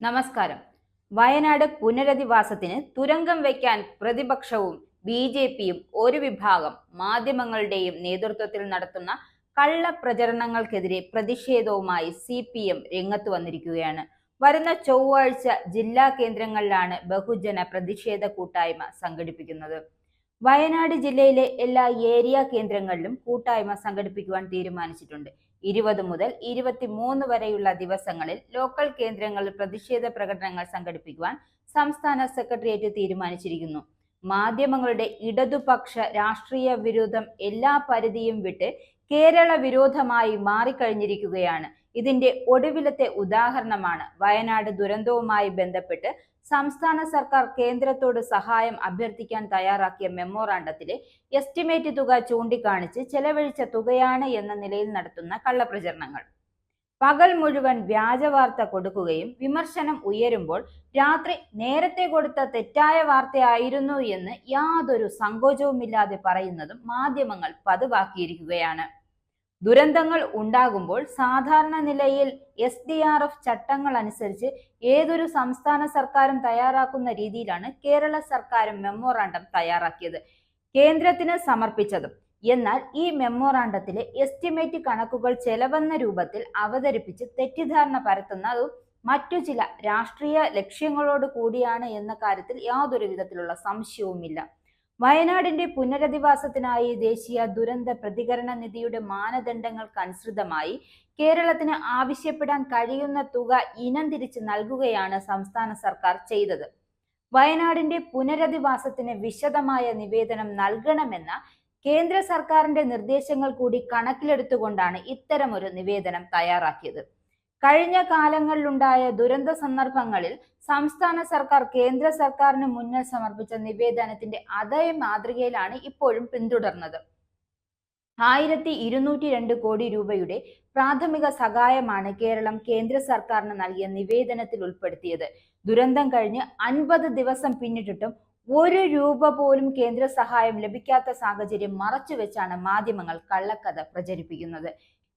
നമസ്കാരം. വയനാട് പുനരധിവാസത്തിന് തുരങ്കം വയ്ക്കാൻ പ്രതിപക്ഷവും ബി ജെ പിയും ഒരു വിഭാഗം മാധ്യമങ്ങളുടെയും നേതൃത്വത്തിൽ നടത്തുന്ന കള്ള പ്രചരണങ്ങൾക്കെതിരെ പ്രതിഷേധവുമായി സി പി എം രംഗത്ത് വന്നിരിക്കുകയാണ്. വരുന്ന ചൊവ്വാഴ്ച ജില്ലാ കേന്ദ്രങ്ങളിലാണ് ബഹുജന പ്രതിഷേധ കൂട്ടായ്മ സംഘടിപ്പിക്കുന്നത്. വയനാട് ജില്ലയിലെ എല്ലാ ഏരിയ കേന്ദ്രങ്ങളിലും കൂട്ടായ്മ സംഘടിപ്പിക്കുവാൻ തീരുമാനിച്ചിട്ടുണ്ട്. ഇരുപത് മുതൽ ഇരുപത്തിമൂന്ന് വരെയുള്ള ദിവസങ്ങളിൽ ലോക്കൽ കേന്ദ്രങ്ങളിൽ പ്രതിഷേധ പ്രകടനങ്ങൾ സംഘടിപ്പിക്കുവാൻ സംസ്ഥാന സെക്രട്ടേറിയറ്റ് തീരുമാനിച്ചിരിക്കുന്നു. മാധ്യമങ്ങളുടെ ഇടതുപക്ഷ രാഷ്ട്രീയ വിരുദ്ധം എല്ലാ പരിധിയും വിട്ട് കേരള വിരോധമായി മാറിക്കഴിഞ്ഞിരിക്കുകയാണ്. ഇതിന്റെ ഒടുവിലത്തെ ഉദാഹരണമാണ് വയനാട് ദുരന്തവുമായി ബന്ധപ്പെട്ട് സംസ്ഥാന സർക്കാർ കേന്ദ്രത്തോട് സഹായം അഭ്യർത്ഥിക്കാൻ തയ്യാറാക്കിയ മെമ്മോറാണ്ടത്തിലെ എസ്റ്റിമേറ്റ് തുക ചൂണ്ടിക്കാണിച്ച് ചെലവഴിച്ച തുകയാണ് എന്ന നിലയിൽ നടത്തുന്ന കള്ളപ്രചരണങ്ങൾ. പകൽ മുഴുവൻ വ്യാജ വാർത്ത കൊടുക്കുകയും വിമർശനം ഉയരുമ്പോൾ രാത്രി നേരത്തെ കൊടുത്ത തെറ്റായ വാർത്തയായിരുന്നു എന്ന് യാതൊരു സങ്കോചവുമില്ലാതെ പറയുന്നതും മാധ്യമങ്ങൾ പതിവാക്കിയിരിക്കുകയാണ്. ദുരന്തങ്ങൾ ഉണ്ടാകുമ്പോൾ സാധാരണ നിലയിൽ എസ് ഡി ആർ എഫ് ചട്ടങ്ങൾ അനുസരിച്ച് ഏതൊരു സംസ്ഥാന സർക്കാരും തയ്യാറാക്കുന്ന രീതിയിലാണ് കേരള സർക്കാരും മെമ്മോറാണ്ടം തയ്യാറാക്കിയത്. കേന്ദ്രത്തിന് സമർപ്പിച്ചതും. എന്നാൽ ഈ മെമ്മോറാണ്ടത്തിലെ എസ്റ്റിമേറ്റ് കണക്കുകൾ ചെലവെന്ന രൂപത്തിൽ അവതരിപ്പിച്ച് തെറ്റിദ്ധാരണ പരത്തുന്നതും മറ്റു ചില രാഷ്ട്രീയ ലക്ഷ്യങ്ങളോട് കൂടിയാണ് എന്ന കാര്യത്തിൽ യാതൊരു വിധത്തിലുള്ള സംശയവുമില്ല. വയനാടിന്റെ പുനരധിവാസത്തിനായി ദേശീയ ദുരന്ത പ്രതികരണ നിധിയുടെ മാനദണ്ഡങ്ങൾക്കനുസൃതമായി കേരളത്തിന് ആവശ്യപ്പെടാൻ കഴിയുന്ന തുക ഇനം തിരിച്ച് നൽകുകയാണ് സംസ്ഥാന സർക്കാർ ചെയ്തത്. വയനാടിന്റെ പുനരധിവാസത്തിന് വിശദമായ നിവേദനം നൽകണമെന്ന കേന്ദ്ര സർക്കാരിന്റെ നിർദ്ദേശങ്ങൾ കൂടി കണക്കിലെടുത്തുകൊണ്ടാണ് ഇത്തരമൊരു നിവേദനം തയ്യാറാക്കിയത്. കഴിഞ്ഞ കാലങ്ങളിലുണ്ടായ ദുരന്ത സന്ദർഭങ്ങളിൽ സംസ്ഥാന സർക്കാർ കേന്ദ്ര സർക്കാരിന് മുന്നിൽ സമർപ്പിച്ച നിവേദനത്തിന്റെ അതേ മാതൃകയിലാണ് ഇപ്പോഴും പിന്തുടർന്നത്. ആയിരത്തി ഇരുന്നൂറ്റി രണ്ട് കോടി രൂപയുടെ പ്രാഥമിക സഹായമാണ് കേരളം കേന്ദ്ര സർക്കാരിന് നൽകിയ നിവേദനത്തിൽ ഉൾപ്പെടുത്തിയത്. ദുരന്തം കഴിഞ്ഞ് അൻപത് ദിവസം പിന്നിട്ടിട്ടും ഒരു രൂപ പോലും കേന്ദ്ര സഹായം ലഭിക്കാത്ത സാഹചര്യം മറച്ചുവെച്ചാണ് മാധ്യമങ്ങൾ കള്ളക്കഥ പ്രചരിപ്പിക്കുന്നത്.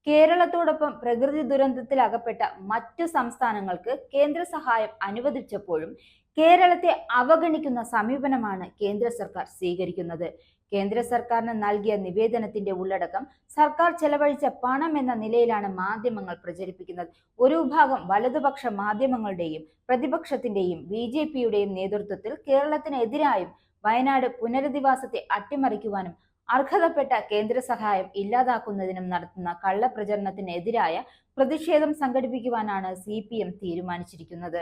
കേരളത്തോടൊപ്പം പ്രകൃതി ദുരന്തത്തിൽ അകപ്പെട്ട മറ്റു സംസ്ഥാനങ്ങൾക്ക് കേന്ദ്ര സഹായം അനുവദിച്ചപ്പോഴും കേരളത്തെ അവഗണിക്കുന്ന സമീപനമാണ് കേന്ദ്ര സർക്കാർ സ്വീകരിക്കുന്നത്. കേന്ദ്ര സർക്കാരിന് നൽകിയ നിവേദനത്തിന്റെ ഉള്ളടക്കം സർക്കാർ ചെലവഴിച്ച പണം എന്ന നിലയിലാണ് മാധ്യമങ്ങൾ പ്രചരിപ്പിക്കുന്നത്. ഒരു വിഭാഗം വലതുപക്ഷ മാധ്യമങ്ങളുടെയും പ്രതിപക്ഷത്തിന്റെയും ബി ജെ പിയുടെയും നേതൃത്വത്തിൽ കേരളത്തിനെതിരായും വയനാട് പുനരധിവാസത്തെ അട്ടിമറിക്കുവാനും അർഹതപ്പെട്ട കേന്ദ്ര സഹായം ഇല്ലാതാക്കുന്നതിനും നടത്തുന്ന കള്ളപ്രചരണത്തിനെതിരായ പ്രതിഷേധം സംഘടിപ്പിക്കുവാനാണ് സി തീരുമാനിച്ചിരിക്കുന്നത്.